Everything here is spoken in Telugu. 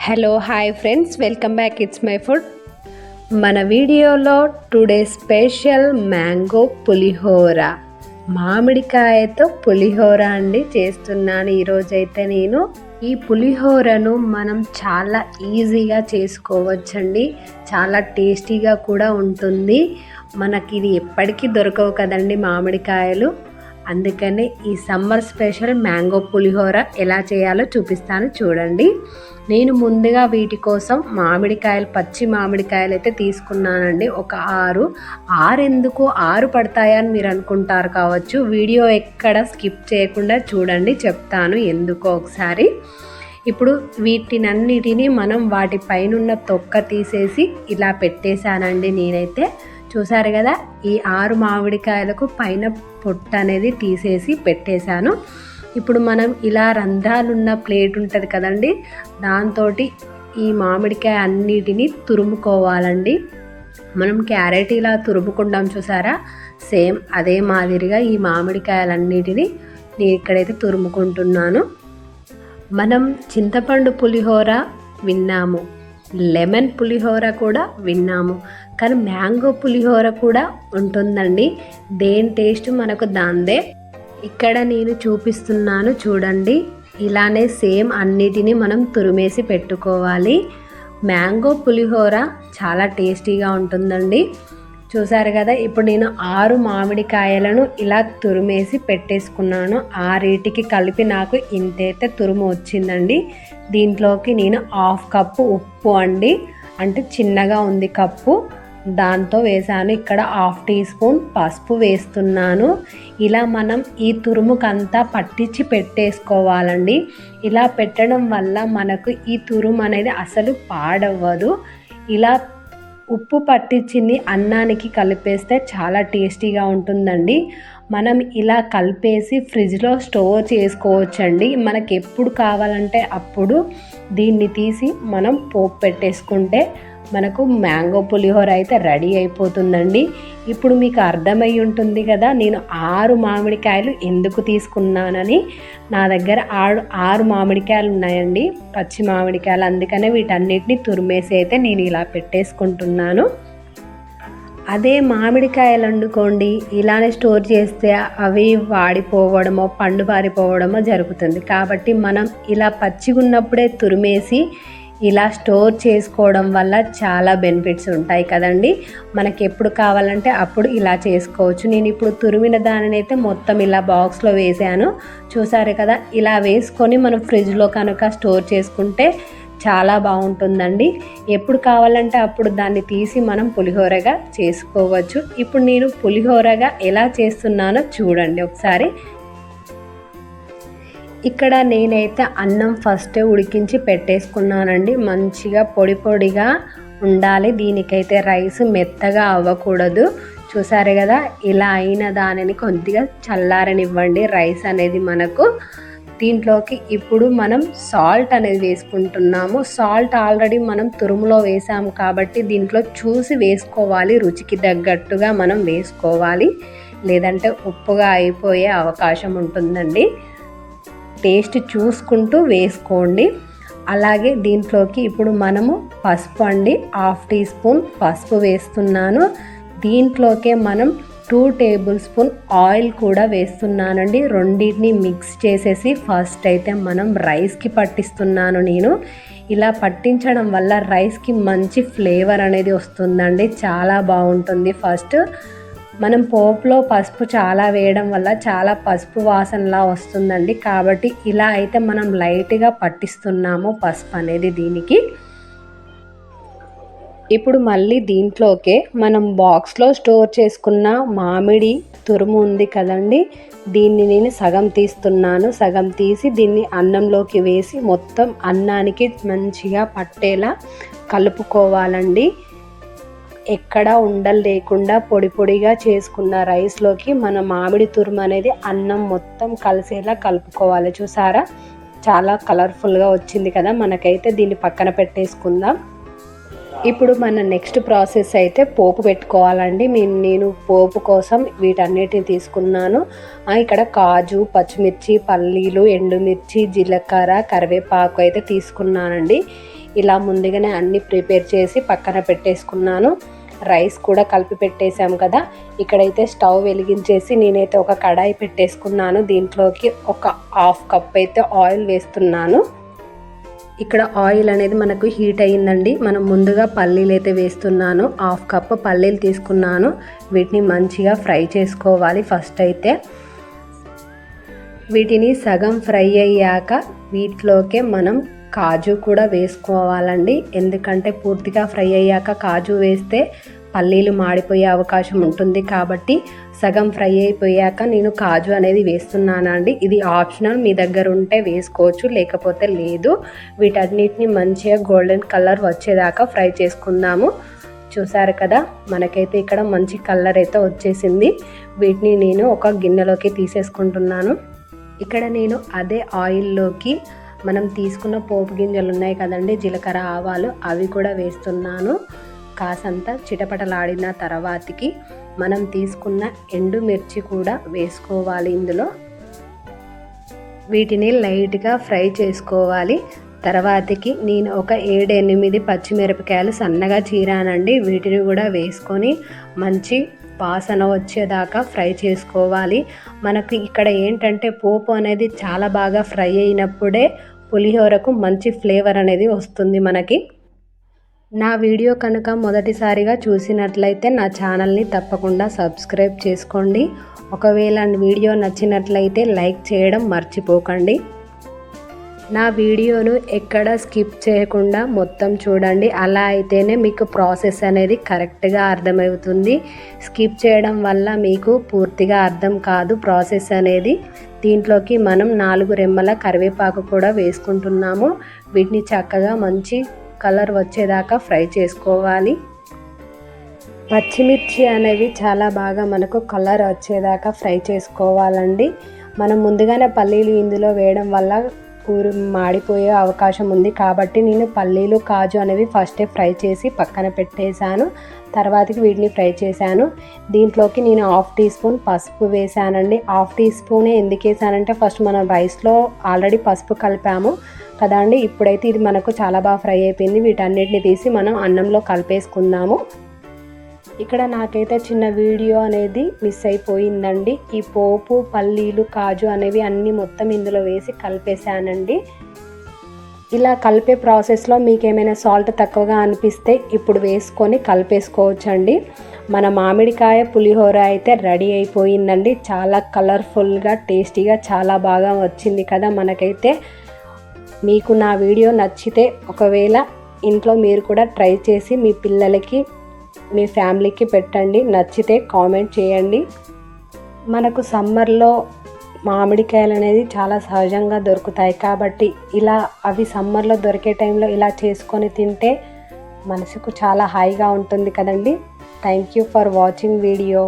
Hello hi friends welcome back it's my food మన వీడియోలో టుడే స్పెషల్ మ్యాంగో పులిహోర. మామిడికాయతో పులిహోర అండి చేస్తున్నాను ఈరోజైతే నేను. ఈ పులిహోరను మనం చాలా ఈజీగా చేసుకోవచ్చండి. చాలా టేస్టీగా కూడా ఉంటుంది. మనకి ఇది ఎప్పటికీ దొరకవు కదండి మామిడికాయలు. అందుకని ఈ సమ్మర్ స్పెషల్ మ్యాంగో పులిహోర ఎలా చేయాలో చూపిస్తాను చూడండి. నేను ముందుగా వీటి కోసం మామిడికాయలు పచ్చి మామిడికాయలు అయితే తీసుకున్నానండి. ఒక ఆరు ఆరు ఎందుకు ఆరు పడతాయని మీరు అనుకుంటారు కావచ్చు. వీడియో ఎక్కడ స్కిప్ చేయకుండా చూడండి చెప్తాను ఎందుకో ఒకసారి. ఇప్పుడు వీటినన్నిటిని మనం వాటి పైనున్న తొక్క తీసేసి ఇలా పెట్టేశానండి నేనైతే. చూసారు కదా ఈ ఆరు మామిడికాయలకు పైన పొట్టు అనేది తీసేసి పెట్టేశాను. ఇప్పుడు మనం ఇలా రంధ్రాలున్న ప్లేట్ ఉంటుంది కదండి దాంతో ఈ మామిడికాయ అన్నిటినీ తురుముకోవాలండి. మనం క్యారెట్ ఇలా తురుముకుంటాం చూసారా? సేమ్ అదే మాదిరిగా ఈ మామిడికాయలన్నిటినీ నేను ఇక్కడైతే తురుముకుంటున్నాను. మనం చింతపండు పులిహోర విన్నాము. లెమన్ పులిహోర కూడా విన్నాము. కానీ మ్యాంగో పులిహోర కూడా ఉంటుందండి. దేని టేస్ట్ మనకు దాందే. ఇక్కడ నేను చూపిస్తున్నాను చూడండి. ఇలానే సేమ్ అన్నిటినీ మనం తురిమేసి పెట్టుకోవాలి. మ్యాంగో పులిహోర చాలా టేస్టీగా ఉంటుందండి. చూసారు కదా ఇప్పుడు నేను ఆరు మామిడికాయలను ఇలా తురిమేసి పెట్టేసుకున్నాను. ఆరేటికి కలిపి నాకు ఇంతైతే తురుము వచ్చిందండి. దీంట్లోకి నేను హాఫ్ కప్పు ఉప్పు అండి. అంటే చిన్నగా ఉంది కప్పు. దాంతో వేసాను. ఇక్కడ హాఫ్ టీ స్పూన్ పసుపు వేస్తున్నాను. ఇలా మనం ఈ తురుముకంతా పట్టించి పెట్టేసుకోవాలండి. ఇలా పెట్టడం వల్ల మనకు ఈ తురుము అనేది అసలు పాడవ్వదు. ఇలా ఉప్పు పట్టించింది అన్నానికి కలిపేస్తే చాలా టేస్టీగా ఉంటుందండి. మనం ఇలా కలిపేసి ఫ్రిడ్జ్లో స్టోర్ చేసుకోవచ్చండి. మనకి ఎప్పుడు కావాలంటే అప్పుడు దీన్ని తీసి మనం పోపు పెట్టేసుకుంటే మనకు మ్యాంగో పులిహోర అయితే రెడీ అయిపోతుందండి. ఇప్పుడు మీకు అర్థమై ఉంటుంది కదా నేను ఆరు మామిడికాయలు ఎందుకు తీసుకున్నానని. నా దగ్గర ఆరు ఆరు మామిడికాయలు ఉన్నాయండి. పచ్చి మామిడికాయలు అందుకనే వీటన్నిటిని తురిమేసి అయితే నేను ఇలా పెట్టేసుకుంటున్నాను. అదే మామిడికాయలు వండుకోండి. ఇలానే స్టోర్ చేస్తే అవి వాడిపోవడమో పండు పారిపోవడమో జరుగుతుంది. కాబట్టి మనం ఇలా పచ్చిగా ఉన్నప్పుడే తురిమేసి ఇలా స్టోర్ చేసుకోవడం వల్ల చాలా బెనిఫిట్స్ ఉంటాయి కదండి. మనకి ఎప్పుడు కావాలంటే అప్పుడు ఇలా చేసుకోవచ్చు. నేను ఇప్పుడు తురిమిన దానిని అయితే మొత్తం ఇలా బాక్స్లో వేసాను. చూసారు కదా ఇలా వేసుకొని మనం ఫ్రిడ్జ్లో కనుక స్టోర్ చేసుకుంటే చాలా బాగుంటుందండి. ఎప్పుడు కావాలంటే అప్పుడు దాన్ని తీసి మనం పులిహోరగా చేసుకోవచ్చు. ఇప్పుడు నేను పులిహోరగా ఎలా చేస్తున్నానో చూడండి ఒకసారి. ఇక్కడ నేనైతే అన్నం ఫస్టే ఉడికించి పెట్టేసుకున్నానండి. మంచిగా పొడి పొడిగా ఉండాలి. దీనికైతే రైస్ మెత్తగా అవ్వకూడదు. చూసారు కదా ఇలా అయిన దానిని కొద్దిగా చల్లారనివ్వండి. రైస్ అనేది మనకు దీంట్లోకి ఇప్పుడు మనం సాల్ట్ అనేది వేసుకుంటున్నాము. సాల్ట్ ఆల్రెడీ మనం తురుములో వేసాము కాబట్టి దీంట్లో చూసి వేసుకోవాలి. రుచికి తగ్గట్టుగా మనం వేసుకోవాలి. లేదంటే ఉప్పుగా అయిపోయే అవకాశం ఉంటుందండి. టేస్ట్ చూసుకుంటూ వేసుకోండి. అలాగే దీంట్లోకి ఇప్పుడు మనము పసుపు అండి హాఫ్ టీ స్పూన్ పసుపు వేస్తున్నాను. దీంట్లోకే మనం టూ టేబుల్ స్పూన్ ఆయిల్ కూడా వేస్తున్నానండి. రెండింటిని మిక్స్ చేసేసి ఫస్ట్ అయితే మనం రైస్కి పట్టిస్తున్నాను నేను. ఇలా పట్టించడం వల్ల రైస్కి మంచి ఫ్లేవర్ అనేది వస్తుందండి. చాలా బాగుంటుంది ఫస్ట్. మనం పోపులో పసుపు చాలా వేయడం వల్ల చాలా పసుపు వాసనలా వస్తుందండి. కాబట్టి ఇలా అయితే మనం లైట్గా పట్టిస్తున్నాము పసుపు అనేది దీనికి. ఇప్పుడు మళ్ళీ దీంట్లోకే మనం బాక్స్లో స్టోర్ చేసుకున్న మామిడి తురుము ఉంది కదండి. దీన్ని నేను సగం తీస్తున్నాను. సగం తీసి దీన్ని అన్నంలోకి వేసి మొత్తం అన్నానికి మంచిగా పట్టేలా కలుపుకోవాలండి. ఎక్కడా ఉండలు లేకుండా పొడి పొడిగా చేసుకున్న రైస్లోకి మన మామిడి తురుము అనేది అన్నం మొత్తం కలిసేలా కలుపుకోవాలి. చూసారా? చాలా కలర్ఫుల్గా వచ్చింది కదా? మనకైతే దీన్ని పక్కన పెట్టేసుకుందాం. ఇప్పుడు మన నెక్స్ట్ ప్రాసెస్ అయితే పోపు పెట్టుకోవాలండి. నేను పోపు కోసం వీటన్నిటిని తీసుకున్నాను. ఇక్కడ కాజు పచ్చిమిర్చి పల్లీలు ఎండుమిర్చి జీలకర్ర కరివేపాకు అయితే తీసుకున్నానండి. ఇలా ముందుగానే అన్ని ప్రిపేర్ చేసి పక్కన పెట్టేసుకున్నాను. రైస్ కూడా కలిపి పెట్టేశాం కదా. ఇక్కడైతే స్టవ్ వెలిగించేసి నేనైతే ఒక కడాయి పెట్టేసుకున్నాను. దీంట్లోకి ఒక హాఫ్ కప్ అయితే ఆయిల్ వేస్తున్నాను. ఇక్కడ ఆయిల్ అనేది మనకు హీట్ అయ్యిందండి. మనం ముందుగా పల్లీలు అయితే వేస్తున్నాను. హాఫ్ కప్ పల్లీలు తీసుకున్నాను. వీటిని మంచిగా ఫ్రై చేసుకోవాలి ఫస్ట్ అయితే. వీటిని సగం ఫ్రై అయ్యాక వీటిలోకే మనం కాజు కూడా వేసుకోవాలండి. ఎందుకంటే పూర్తిగా ఫ్రై అయ్యాక కాజు వేస్తే పల్లీలు మాడిపోయే అవకాశం ఉంటుంది. కాబట్టి సగం ఫ్రై అయిపోయాక నేను కాజు అనేది వేస్తున్నానండి. ఇది ఆప్షనల్. మీ దగ్గర ఉంటే వేసుకోవచ్చు లేకపోతే లేదు. వీటన్నిటిని మంచిగా గోల్డెన్ కలర్ వచ్చేదాకా ఫ్రై చేసుకుందాము. చూసారు కదా మనకైతే ఇక్కడ మంచి కలర్ అయితే వచ్చేసింది. వీటిని నేను ఒక గిన్నెలోకి తీసేసుకుంటున్నాను. ఇక్కడ నేను అదే ఆయిల్లోకి మనం తీసుకున్న పోపు గింజలు ఉన్నాయి కదండి జీలకర్ర ఆవాలు అవి కూడా వేస్తున్నాను. కాసంత చిటపటలాడిన తర్వాతకి మనం తీసుకున్న ఎండుమిర్చి కూడా వేసుకోవాలి ఇందులో. వీటిని లైట్గా ఫ్రై చేసుకోవాలి. తర్వాతకి నేను ఒక ఏడు ఎనిమిది పచ్చిమిరపకాయలు సన్నగా చీరానండి. వీటిని కూడా వేసుకొని మంచి వాసన వచ్చేదాకా ఫ్రై చేసుకోవాలి. మనకు ఇక్కడ ఏంటంటే పోపు అనేది చాలా బాగా ఫ్రై అయినప్పుడే పులిహోరకు మంచి ఫ్లేవర్ అనేది వస్తుంది మనకి. నా వీడియో కనుక మొదటిసారిగా చూసినట్లయితే నా ఛానల్ని తప్పకుండా సబ్స్క్రైబ్ చేసుకోండి. ఒకవేళ వీడియో నచ్చినట్లయితే లైక్ చేయడం మర్చిపోకండి. నా వీడియోను ఎక్కడ స్కిప్ చేయకుండా మొత్తం చూడండి. అలా అయితేనే మీకు ప్రాసెస్ అనేది కరెక్ట్గా అర్థమవుతుంది. స్కిప్ చేయడం వల్ల మీకు పూర్తిగా అర్థం కాదు ప్రాసెస్ అనేది. దీంట్లోకి మనం నాలుగు రెమ్మల కరివేపాకు కూడా వేసుకుంటున్నాము. వీటిని చక్కగా మంచి కలర్ వచ్చేదాకా ఫ్రై చేసుకోవాలి. పచ్చిమిర్చి అనేవి చాలా బాగా మనకు కలర్ వచ్చేదాకా ఫ్రై చేసుకోవాలండి. మనం ముందుగానే పల్లీలు ఇందులో వేయడం వల్ల కూర మాడిపోయే అవకాశం ఉంది. కాబట్టి నేను పల్లీలు కాజు అనేవి ఫస్టే ఫ్రై చేసి పక్కన పెట్టేశాను. తర్వాతకి వీటిని ఫ్రై చేశాను. దీంట్లోకి నేను హాఫ్ టీ స్పూన్ పసుపు వేసానండి హాఫ్ టీ స్పూనే ఎందుకు వేసానంటే ఫస్ట్ మనం రైస్లో ఆల్రెడీ పసుపు కలిపాము కదా అండి. ఇప్పుడైతే ఇది మనకు చాలా బాగా ఫ్రై అయిపోయింది. వీటన్నిటిని తీసి మనం అన్నంలో కలిపేసుకుందాము. ఇక్కడ నాకైతే చిన్న వీడియో అనేది మిస్ అయిపోయిందండి. ఈ పోపు పల్లీలు కాజు అనేవి అన్నీ మొత్తం ఇందులో వేసి కలిపేశానండి. ఇలా కలిపే ప్రాసెస్లో మీకు ఏమైనా సాల్ట్ తక్కువగా అనిపిస్తే ఇప్పుడు వేసుకొని కలిపేసుకోవచ్చండి. మన మామిడికాయ పులిహోర అయితే రెడీ అయిపోయిందండి. చాలా కలర్ఫుల్గా టేస్టీగా చాలా బాగా వచ్చింది కదా మనకైతే. మీకు నా వీడియో నచ్చితే ఒకవేళ ఇంట్లో మీరు కూడా ట్రై చేసి మీ పిల్లలకి మీ ఫ్యామిలీకి పెట్టండి. నచ్చితే కామెంట్ చేయండి. మనకు సమ్మర్లో మామిడికాయలు అనేది చాలా సహజంగా దొరుకుతాయి. కాబట్టి ఇలా అవి సమ్మర్లో దొరికే టైంలో ఇలా చేసుకొని తింటే మనసుకు చాలా హాయిగా ఉంటుంది కదండి. Thank you for watching video.